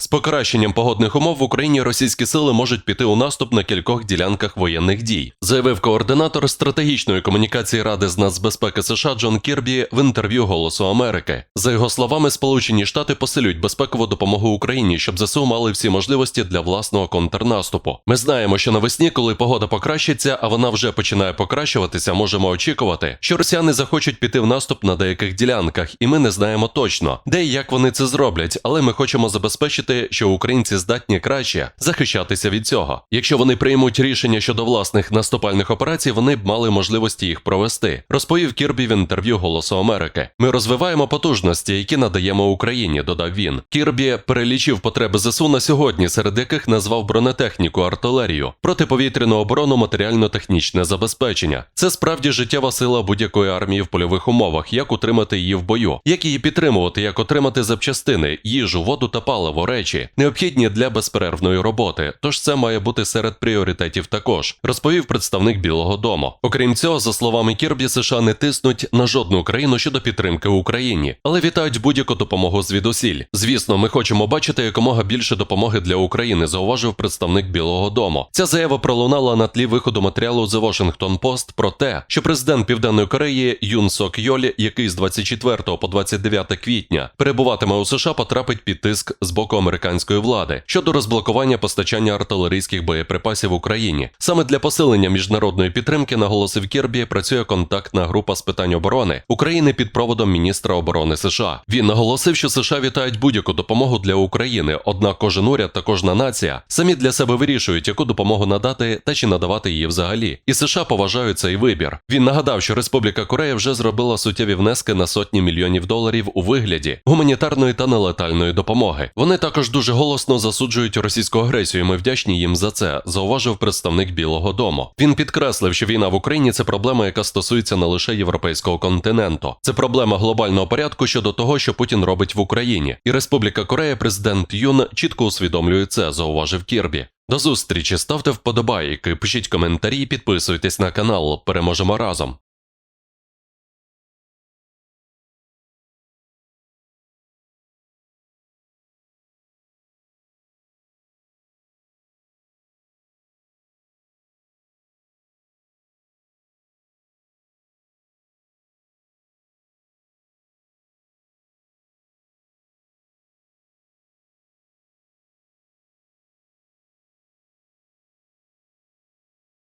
З покращенням погодних умов в Україні російські сили можуть піти у наступ на кількох ділянках воєнних дій, заявив координатор стратегічної комунікації Ради з нацбезпеки США Джон Кірбі в інтерв'ю Голосу Америки. За його словами, Сполучені Штати посилюють безпекову допомогу Україні, щоб ЗСУ мали всі можливості для власного контрнаступу. Ми знаємо, що навесні, коли погода покращиться, а вона вже починає покращуватися, можемо очікувати, що росіяни захочуть піти в наступ на деяких ділянках, і ми не знаємо точно, де і як вони це зроблять, але ми хочемо забезпечити, що українці здатні краще захищатися від цього. Якщо вони приймуть рішення щодо власних наступальних операцій, вони б мали можливості їх провести, розповів Кірбі в інтерв'ю Голосу Америки. Ми розвиваємо потужності, які надаємо Україні, додав він. Кірбі перелічив потреби ЗСУ на сьогодні, серед яких назвав бронетехніку, артилерію, протиповітряну оборону, матеріально-технічне забезпечення. Це справді життєва сила будь-якої армії в польових умовах, як утримати її в бою, як її підтримувати, як отримати запчастини, їжу, воду та паливо, речі, необхідні для безперервної роботи. Тож це має бути серед пріоритетів також, розповів представник Білого Дому. Окрім цього, за словами Кірбі, США не тиснуть на жодну країну щодо підтримки Україні, але вітають будь-яку допомогу звідусіль. Звісно, ми хочемо бачити якомога більше допомоги для України, зауважив представник Білого Дому. Ця заява пролунала на тлі виходу матеріалу The Washington Post про те, що президент Південної Кореї Юн Сок Йоль, який з 24 по 29 квітня перебуватиме у США, потрапить під тиск з боку американської влади щодо розблокування постачання артилерійських боєприпасів Україні. Саме для посилення міжнародної підтримки, наголосив Кірбі, працює контактна група з питань оборони України під проводом міністра оборони США. Він наголосив, що США вітають будь-яку допомогу для України, однак кожен уряд та кожна нація самі для себе вирішують, яку допомогу надати та чи надавати її взагалі. І США поважають цей вибір. Він нагадав, що Республіка Корея вже зробила суттєві внески на сотні мільйонів доларів у вигляді гуманітарної та нелетальної допомоги. Вони також дуже голосно засуджують російську агресію. Ми вдячні їм за це, зауважив представник Білого Дому. Він підкреслив, що війна в Україні це проблема, яка стосується не лише європейського континенту. Це проблема глобального порядку щодо того, що Путін робить в Україні. І Республіка Корея, президент Юн чітко усвідомлює це, зауважив Кірбі. До зустрічі, ставте вподобайки, пишіть коментарі, підписуйтесь на канал. Переможемо разом.